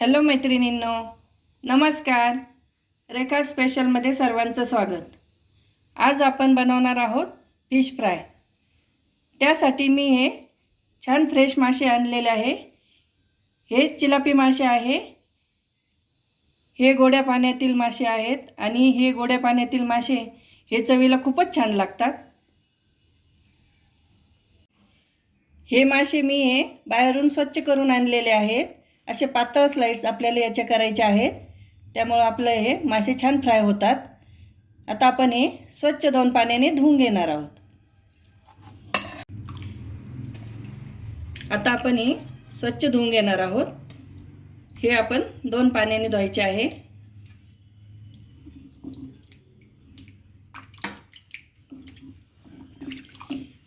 Hello मैत्रिणींनो नमस्कार. रेखा स्पेशलमध्ये सर्वांचं स्वागत. आज आपण बनवणार आहोत फिश फ्राय त्यासाठी मी हे छान फ्रेश मासे आणलेले आहे. हे चिलापी मासे आहे. हे गोड्या पाण्यातील मासे आहेत आणि हे गोड्या पाण्यातील मासे हे चवीला खूपच छान लागतात. हे मासे मी हे बाहेरून स्वच्छ करून आणलेले आहेत. असे पातळ स्लाईड्स आपल्याला याच्या करायचे आहेत. त्यामुळं आपलं हे मासे छान फ्राय होतात. आता आपण हे स्वच्छ दोन पाण्याने धुवून घेणार आहोत. आता आपण हे स्वच्छ धुवून घेणार आहोत. हे आपण दोन पाण्याने धुवायचे आहे.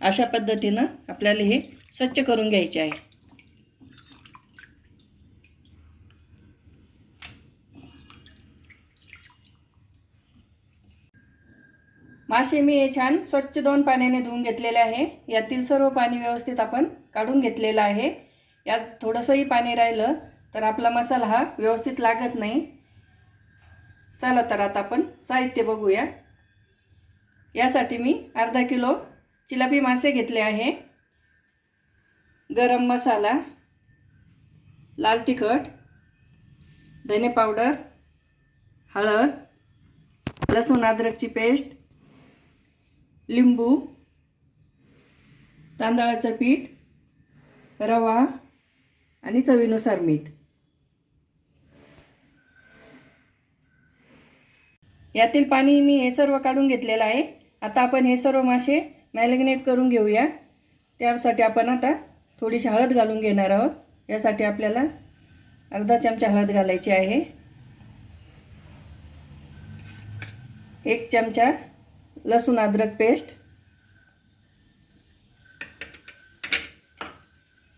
अशा पद्धतीनं आपल्याला हे स्वच्छ करून घ्यायचे आहे. मासे मी हे छान स्वच्छ दोन पाण्याने धुवून घेतलेले आहे. यातील सर्व पाणी व्यवस्थित आपण काढून घेतलेलं आहे. यात थोडंसंही पाणी राहिलं तर आपला मसाला हा व्यवस्थित लागत नाही. चला तर आता आपण साहित्य बघूया. यासाठी मी अर्धा किलो चिलापी मासे घेतले आहे. गरम मसाला लाल तिखट धने पावडर हळद लसूण अद्रकची पेस्ट लिंबू तांदळाचं पीठ रवा आणि चवीनुसार मीठ. यातील पाणी मी हे सर्व काढून घेतलेलं आहे. आता आपण हे सर्व मासे मॅलिग्नेट करून घेऊया. त्यासाठी आपण आता थोडीशी हळद घालून घेणार आहोत. यासाठी आपल्याला अर्धा चमचा हळद घालायची आहे. एक चमचा लसूण अद्रक पेस्ट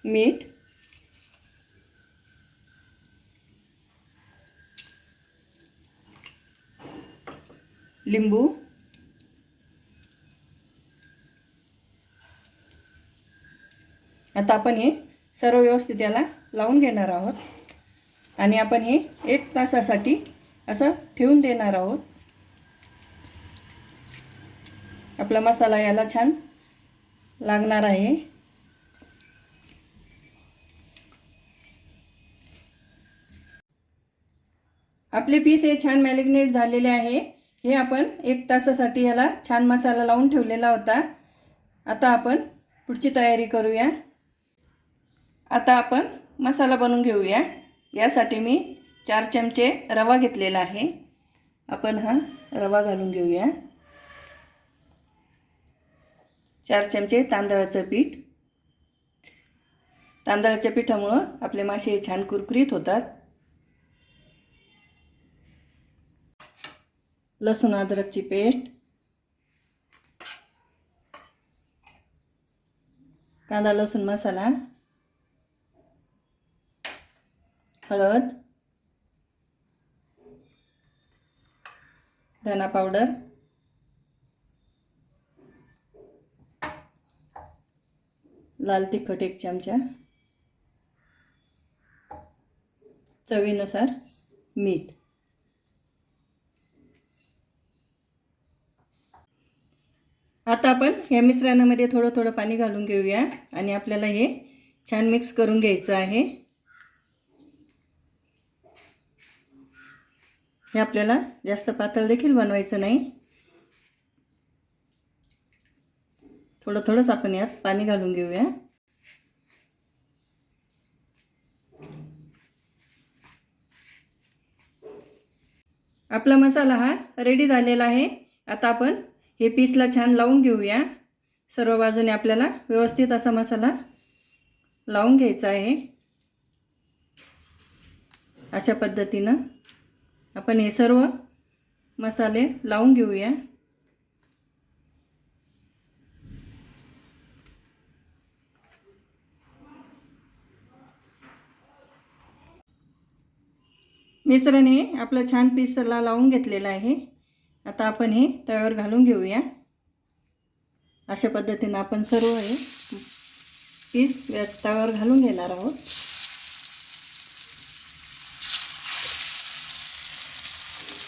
मीठ लिंबू आता आपण हे सर्व व्यवस्थित याला लावून घेणार आहोत. आणि आपण हे एक तासासाठी असं ठेवून देणार आहोत. आपला मसाला याला छान लागणार आहे. आपले पीस हे छान मॅरिनेट झालेले आहे. हे आपण एक तासासाठी याला छान मसाला लावून ठेवलेला होता. आता आपण पुढची तयारी करूया. आता आपण मसाला बनवून घेऊया. यासाठी मी चार चमचे रवा घेतलेला आहे. आपण हा रवा घालून घेऊया. चार चमचे तांदळाचं पीठ. तांदळाच्या पिठामुळं आपले मासे छान कुरकुरीत होतात. लसूण अद्रकची पेस्ट. कांदा लसूण मसाला. हळद. धना पावडर. लाल तिखट एक चमचा. चवीनुसार मीठ. आता आपण या मिश्रणामध्ये थोडं थोडं पाणी घालून घेऊया आणि आपल्याला हे छान मिक्स करून घ्यायचं आहे. हे आपल्याला जास्त पातळ देखील बनवायचं नाही. थोडं थोडंच आपण यात पाणी घालून घेऊया. आपला मसाला हा रेडी झालेला आहे. आता आपण हे पीसला छान लावून घेऊया. सर्व बाजूने आपल्याला व्यवस्थित असा मसाला लावून घ्यायचा आहे. अशा पद्धतीनं आपण हे सर्व मसाले लावून घेऊया. मिश्रण हे आपलं छान पिसला लावून घेतलेलं आहे. आता आपण हे तव्यावर घालून घेऊया. अशा पद्धतीनं आपण सर्व हे पीस तव्यावर घालून घेणार आहोत.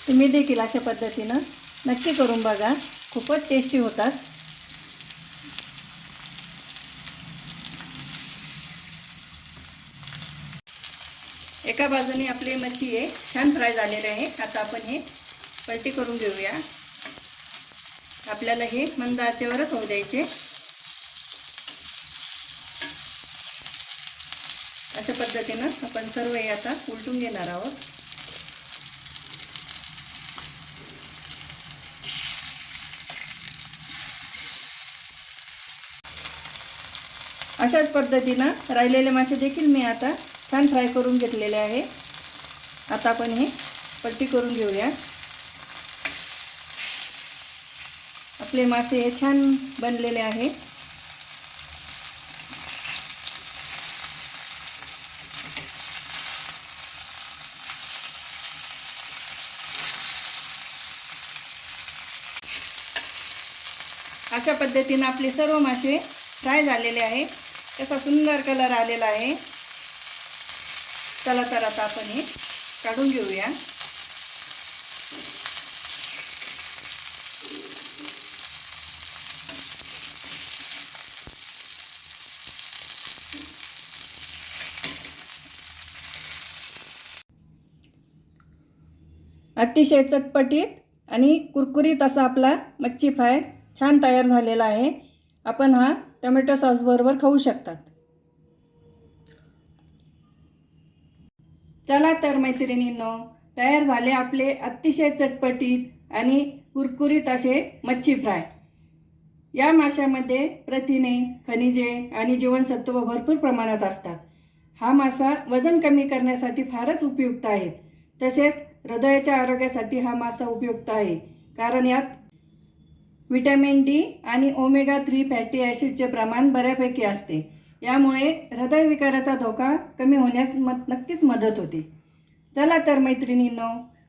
तुम्ही देखील अशा पद्धतीनं नक्की करून बघा. खूपच टेस्टी होतात. एका बाजूने आपली मच्छी आहे छान फ्राय झालेले आहे. आता आपण हे पलटी करून घेऊया. आपल्याला हे मंद आचेवरच होऊ द्यायचे. अशा पद्धतीनं आपण सर्व हे आता उलटून घेणार आहोत. अशाच पद्धतीनं राहिलेले मासे देखील मी आता छान फ्राय करून घेतलेले आहे. आता आपण हे पट्टी करून घेऊया. आपले मासे हे छान बनलेले आहे. अशा पद्धतीनं आपले सर्व मासे फ्राय झालेले आहे त्याचा सुंदर कलर आलेला आहे. चला तर आता आपण हे काढून घेऊया. अतिशय चटपटीत आणि कुरकुरीत असा आपला मच्छी फ्राय छान तयार झालेला आहे. आपण हा टोमॅटो सॉसबरोबर खाऊ शकतात. चला तर मैत्रिणींनो तयार झाले आपले अतिशय चटपटीत आणि कुरकुरीत असे मच्छी फ्राय. या माशामध्ये प्रथिने खनिजे आणि जीवनसत्व भरपूर प्रमाणात असतात. हा मासा वजन कमी करण्यासाठी फारच उपयुक्त आहे. तसेच हृदयाच्या आरोग्यासाठी हा मासा उपयुक्त आहे. कारण यात विटॅमिन डी आणि ओमेगा थ्री फॅटी ॲसिडचे प्रमाण बऱ्यापैकी असते. यामुळे हृदयविकाराचा धोका कमी होण्यास म नक्कीच मदत होते. चला तर मैत्रिणींनो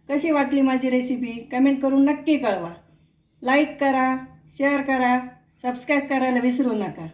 कशी वाटली माझी रेसिपी कमेंट करून नक्की कळवा. लाईक करा शेअर करा सबस्क्राईब करायला विसरू नका.